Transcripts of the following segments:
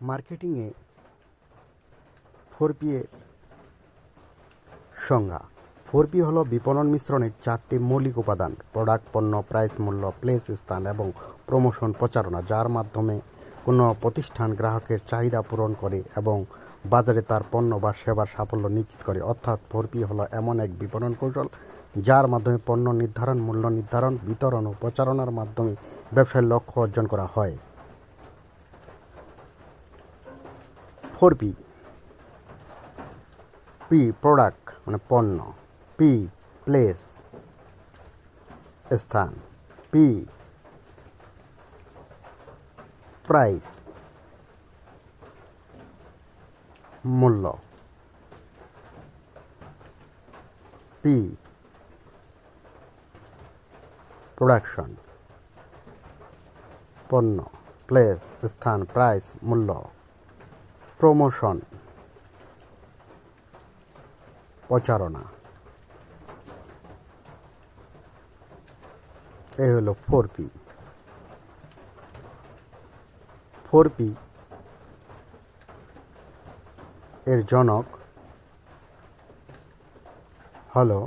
মার্কেটিংয়ে four P এর সংজ্ঞা। Four P হলো বিপণন মিশ্রণের চারটি মৌলিক উপাদান, প্রোডাক্ট, পণ্য, প্রাইস, মূল্য, প্লেস, স্থান এবং প্রমোশন প্রচারণা, যার মাধ্যমে কোনো প্রতিষ্ঠান গ্রাহকের চাহিদা পূরণ করে এবং বাজারে তার পণ্য বা সেবার সাফল্য নিশ্চিত করে। অর্থাৎ ফোর পি হলো এমন এক বিপণন কৌশল, যার মাধ্যমে পণ্য নির্ধারণ, মূল্য নির্ধারণ, বিতরণ ও প্রচারণার মাধ্যমে ব্যবসায়ের লক্ষ্য অর্জন করা হয়। ফোর পি পি প্রোডাক্ট মানে পণ্য। পি প্লেস স্থান। পি প্রাইস মূল্য। পি প্রোডাকশন পণ্য। প্লেস স্থান প্রাইস মূল্য। প্রমোশন প্রচারণা। এ হলো ফোর পি ফোর পি এর জনক হলো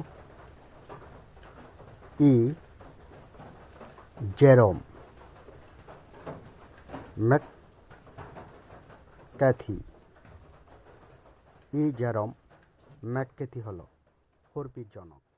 ই জেরম ম্যাকক্যাথি ই জ্যারম ম্যাককেথি হল ফোর জনক।